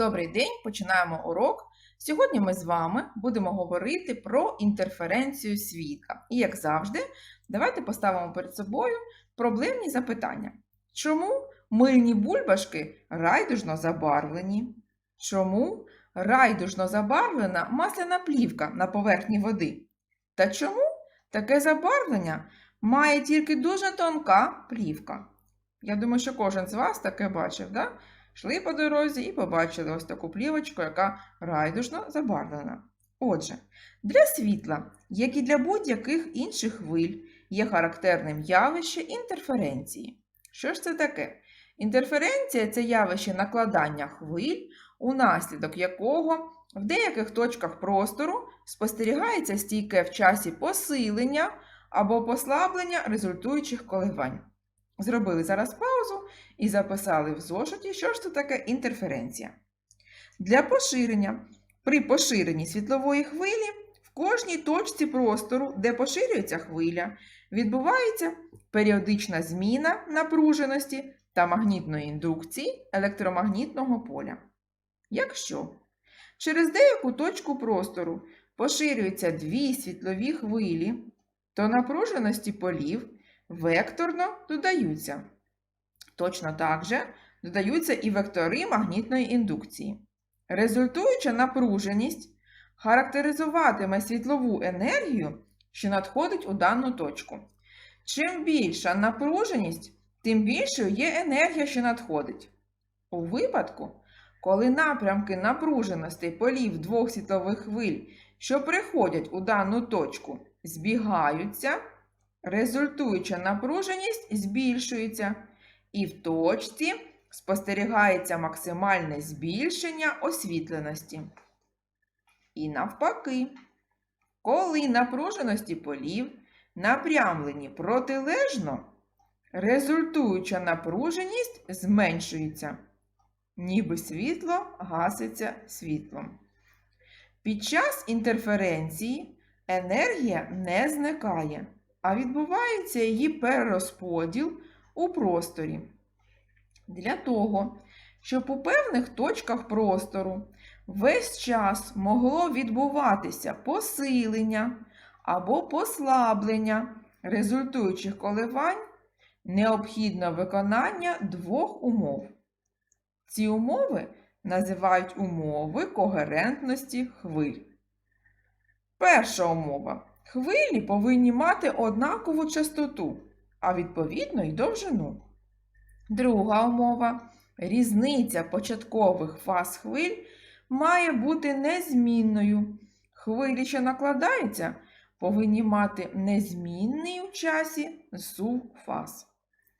Добрий день, починаємо урок. Сьогодні ми з вами будемо говорити про інтерференцію світла. І, як завжди, давайте поставимо перед собою проблемні запитання. Чому мильні бульбашки райдужно забарвлені? Чому райдужно забарвлена масляна плівка на поверхні води? Та чому таке забарвлення має тільки дуже тонка плівка? Я думаю, що кожен з вас таке бачив, да? Йшли по дорозі і побачили ось таку плівочку, яка райдужно забарвлена. Отже, для світла, як і для будь-яких інших хвиль, є характерним явище інтерференції. Що ж це таке? Інтерференція це явище накладання хвиль, унаслідок якого в деяких точках простору спостерігається стійке в часі посилення або послаблення результуючих коливань. Зробили зараз паузу і записали в зошиті, що ж це таке інтерференція. Для поширення при поширенні світлової хвилі в кожній точці простору, де поширюється хвиля, відбувається періодична зміна напруженості та магнітної індукції електромагнітного поля. Якщо через деяку точку простору поширюються дві світлові хвилі, то напруженості полів векторно додаються. Точно так же додаються і вектори магнітної індукції. Результуюча напруженість характеризуватиме світлову енергію, що надходить у дану точку. Чим більша напруженість, тим більшою є енергія, що надходить. У випадку, коли напрямки напруженостей полів двох світлових хвиль, що приходять у дану точку, збігаються, результуюча напруженість збільшується, і в точці спостерігається максимальне збільшення освітленості. І навпаки, коли напруженості полів напрямлені протилежно, результуюча напруженість зменшується, ніби світло гаситься світлом. Під час інтерференції енергія не зникає, а відбувається її перерозподіл у просторі. Для того, щоб у певних точках простору весь час могло відбуватися посилення або послаблення результуючих коливань, необхідно виконання двох умов. Ці умови називають умови когерентності хвиль. Перша умова. Хвилі повинні мати однакову частоту, а відповідно й довжину. Друга умова. Різниця початкових фаз хвиль має бути незмінною. Хвилі, що накладаються, повинні мати незмінний у часі сув фаз.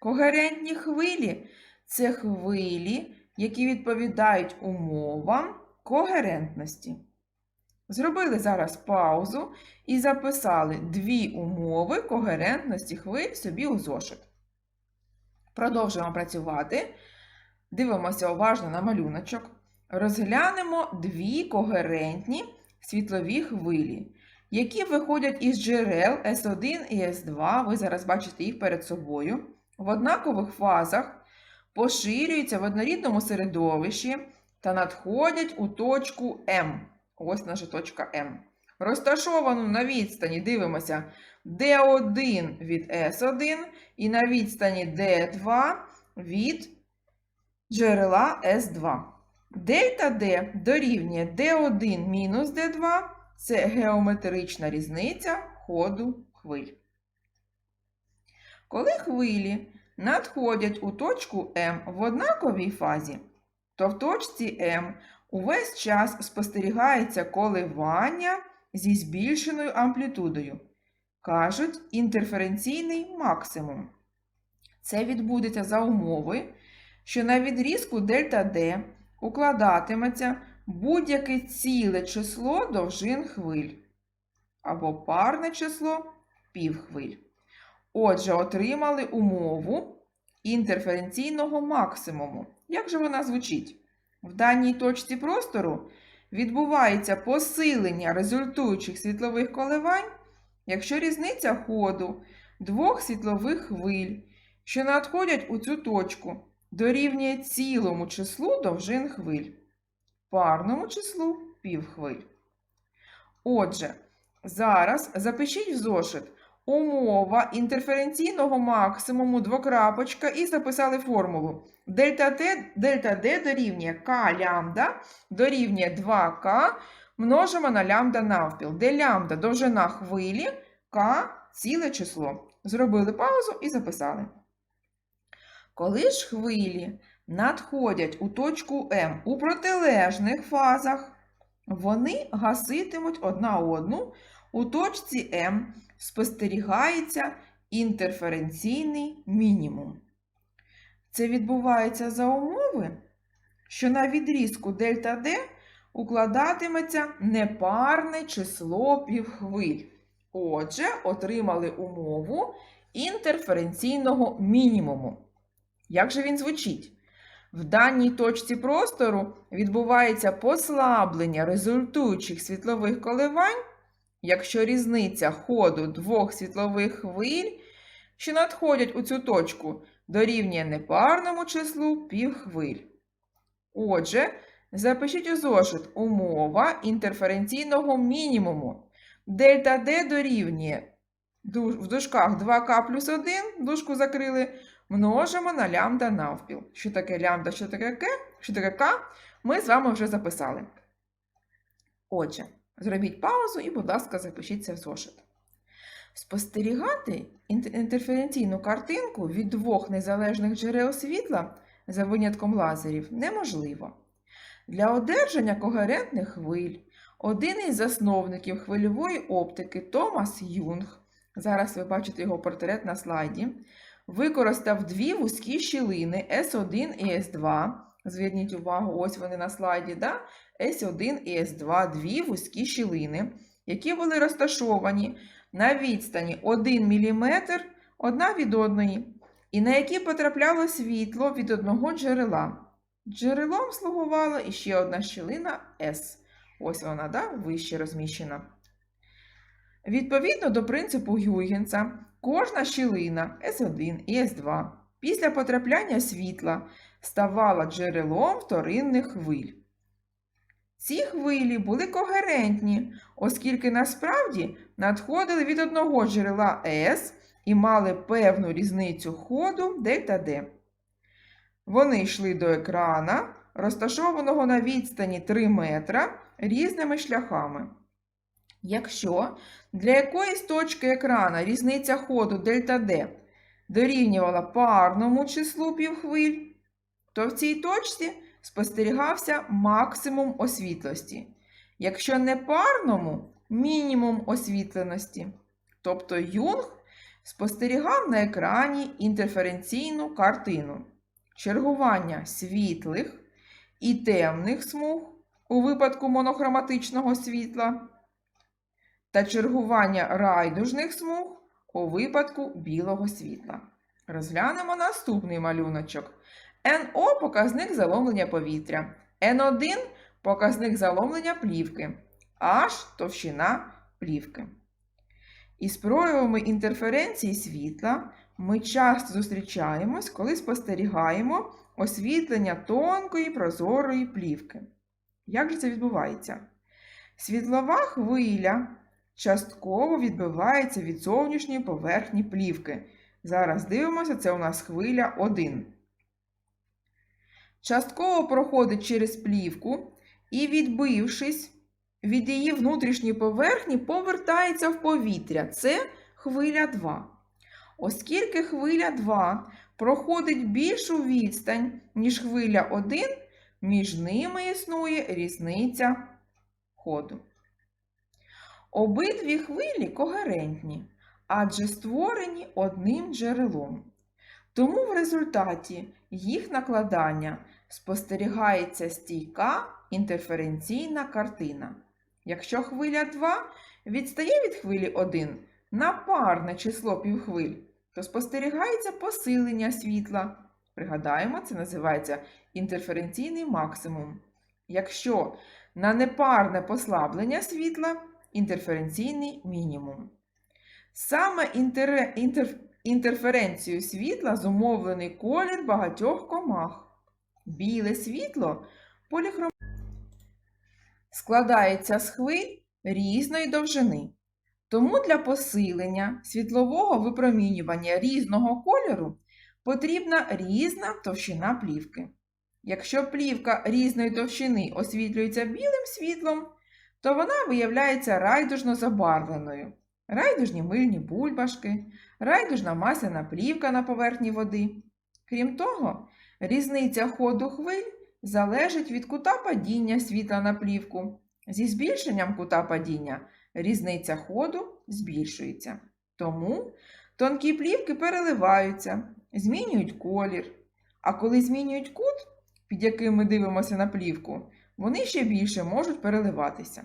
Когерентні хвилі це хвилі, які відповідають умовам когерентності. Зробили зараз паузу і записали дві умови когерентності хвиль собі у зошит. Продовжуємо працювати. Дивимося уважно на малюночок. Розглянемо дві когерентні світлові хвилі, які виходять із джерел S1 і S2. Ви зараз бачите їх перед собою. В однакових фазах поширюються в однорідному середовищі та надходять у точку М. Ось наша точка М. Розташовану на відстані, дивимося, D1 від S1 і на відстані D2 від джерела S2. Дельта D дорівнює D1 мінус D2 це геометрична різниця ходу хвиль. Коли хвилі надходять у точку М в однаковій фазі, то в точці М увесь час спостерігається коливання зі збільшеною амплітудою. Кажуть, інтерференційний максимум. Це відбудеться за умови, що на відрізку дельта укладатиметься будь-яке ціле число довжин хвиль або парне число півхвиль. Отже, отримали умову інтерференційного максимуму. Як же вона звучить? В даній точці простору відбувається посилення результуючих світлових коливань, якщо різниця ходу двох світлових хвиль, що надходять у цю точку, дорівнює цілому числу довжин хвиль. парному числу півхвиль. Отже, зараз запишіть в зошит умова інтерференційного максимуму двокрапочка і записали формулу. Дельта Т, дельта D дорівнює К лямбда дорівнює 2К множимо на лямбда навпіл, де лямбда довжина хвилі, К ціле число. Зробили паузу і записали. Коли ж хвилі надходять у точку М у протилежних фазах, вони гаситимуть одна одну. У точці М спостерігається інтерференційний мінімум. Це відбувається за умови, що на відрізку дельта D укладатиметься непарне число півхвиль. Отже, отримали умову інтерференційного мінімуму. Як же він звучить? В даній точці простору відбувається послаблення результуючих світлових коливань, якщо різниця ходу двох світлових хвиль, що надходять у цю точку, дорівнює непарному числу півхвиль. Отже, запишіть у зошит умова інтерференційного мінімуму. Дельта D дорівнює в дужках 2К плюс 1, дужку закрили, множимо на лямбда навпіл. Що таке лямбда, що таке К, що таке К, ми з вами вже записали. Отже, зробіть паузу і, будь ласка, запишіть це в зошит. Спостерігати інтерференційну картинку від двох незалежних джерел світла за винятком лазерів неможливо. Для одержання когерентних хвиль один із засновників хвильової оптики Томас Юнг, зараз ви бачите його портрет на слайді, використав дві вузькі щілини S1 і S2. Зверніть увагу, ось вони на слайді, да? S1 і S2, дві вузькі щілини, які були розташовані на відстані 1 мм одна від одної, і на які потрапляло світло від одного джерела. Джерелом слугувала іще одна щілина S. Ось вона, да, вище розміщена. Відповідно до принципу Гюйгенса, кожна щілина S1 і S2 після потрапляння світла ставала джерелом вторинних хвиль. Ці хвилі були когерентні, оскільки насправді надходили від одного джерела S і мали певну різницю ходу дельта D. Вони йшли до екрана, розташованого на відстані 3 метра різними шляхами. Якщо для якоїсь точки екрана різниця ходу дельта D дорівнювала парному числу півхвиль, то в цій точці спостерігався максимум освітлості. Якщо не парному мінімум освітленості. Тобто Юнг спостерігав на екрані інтерференційну картину чергування світлих і темних смуг у випадку монохроматичного світла та чергування райдужних смуг у випадку білого світла. Розглянемо наступний малюночок. НО показник заломлення повітря. N1 показник заломлення плівки. H товщина плівки. Із проявами інтерференції світла ми часто зустрічаємось, коли спостерігаємо освітлення тонкої прозорої плівки. Як же це відбувається? Світлова хвиля частково відбивається від зовнішньої поверхні плівки. Зараз дивимося, це у нас хвиля 1. Частково проходить через плівку і, відбившись від її внутрішньої поверхні, повертається в повітря. Це хвиля 2. Оскільки хвиля 2 проходить більшу відстань, ніж хвиля 1, між ними існує різниця ходу. Обидві хвилі когерентні, адже створені одним джерелом. Тому в результаті їх накладання спостерігається стійка інтерференційна картина. Якщо хвиля 2 відстає від хвилі 1 на парне число півхвиль, то спостерігається посилення світла. Пригадаємо, це називається інтерференційний максимум. Якщо на непарне послаблення світла інтерференційний мінімум. Саме інтер... інтерференцію світла зумовлений колір багатьох комах. Біле світло поліхром... складається з хвиль різної довжини. Тому для посилення світлового випромінювання різного кольору потрібна різна товщина плівки. Якщо плівка різної товщини освітлюється білим світлом, то вона виявляється райдужно забарвленою. Райдужні мильні бульбашки, райдужна масляна плівка на поверхні води. Крім того, різниця ходу хвиль залежить від кута падіння світла на плівку. Зі збільшенням кута падіння різниця ходу збільшується. Тому тонкі плівки переливаються, змінюють колір. А коли змінюють кут, під яким ми дивимося на плівку, вони ще більше можуть переливатися.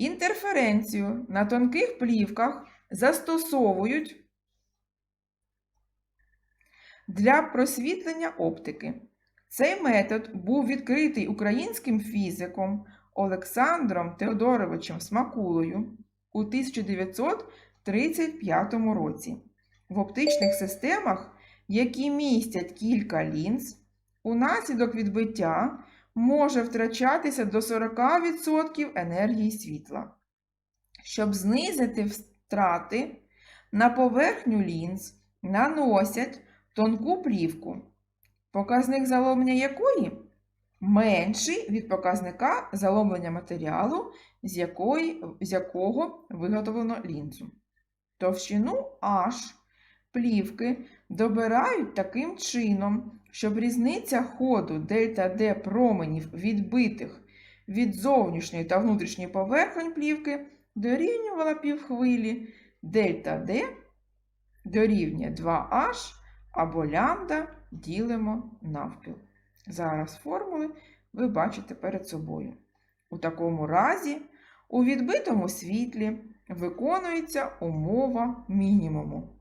Інтерференцію на тонких плівках застосовують для просвітлення оптики. Цей метод був відкритий українським фізиком Олександром Теодоровичем Смакулою у 1935 році. В оптичних системах, які містять кілька лінз, унаслідок відбиття може втрачатися до 40% енергії світла. Щоб знизити втрати, на поверхню лінз наносять тонку плівку, показник заломлення якої менший від показника заломлення матеріалу, з, якої, з якого виготовлено лінзу. Товщину H плівки добирають таким чином, щоб різниця ходу дельта D променів відбитих від зовнішньої та внутрішньої поверхонь плівки дорівнювала півхвилі дельта D дорівнює 2H або лямбда ділимо навпіл. Зараз формули ви бачите перед собою. У такому разі у відбитому світлі виконується умова мінімуму.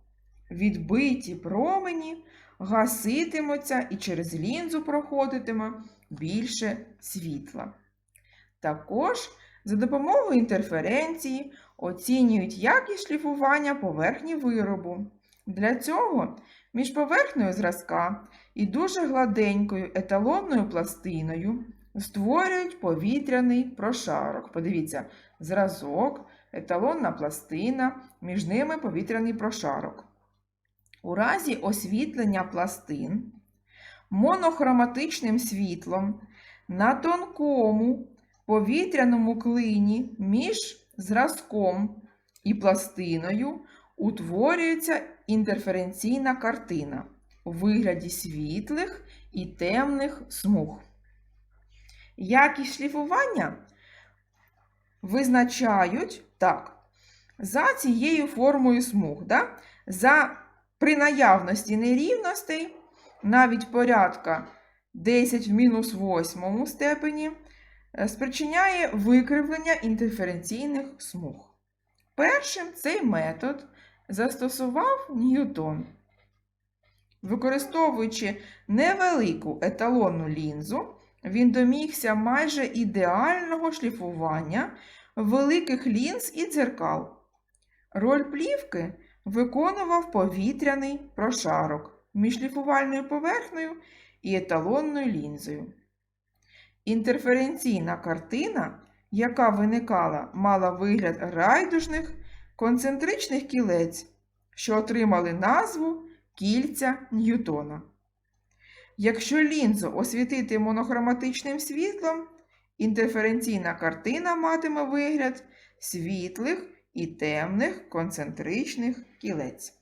Відбиті промені гаситимуться і через лінзу проходитиме більше світла. Також за допомогою інтерференції оцінюють якість шліфування поверхні виробу. Для цього між поверхнею зразка і дуже гладенькою еталонною пластиною створюють повітряний прошарок. Подивіться, зразок, еталонна пластина, між ними повітряний прошарок. У разі освітлення пластин монохроматичним світлом на тонкому повітряному клині між зразком і пластиною утворюється інтерференційна картина у вигляді світлих і темних смуг. Якість шліфування визначають так, за цією формою смуг. Да? За при наявності нерівностей, навіть порядка 10 в мінус 8 степені, е, спричиняє викривлення інтерференційних смуг. Першим цей метод застосував Ньютон. Використовуючи невелику еталонну лінзу, він домігся майже ідеального шліфування великих лінз і дзеркал. Роль плівки виконував повітряний прошарок між шліфувальною поверхнею і еталонною лінзою. Інтерференційна картина, яка виникала, мала вигляд райдужних концентричних кілець, що отримали назву кільця Ньютона. Якщо лінзу освітити монохроматичним світлом, інтерференційна картина матиме вигляд світлих і темних концентричних кілець.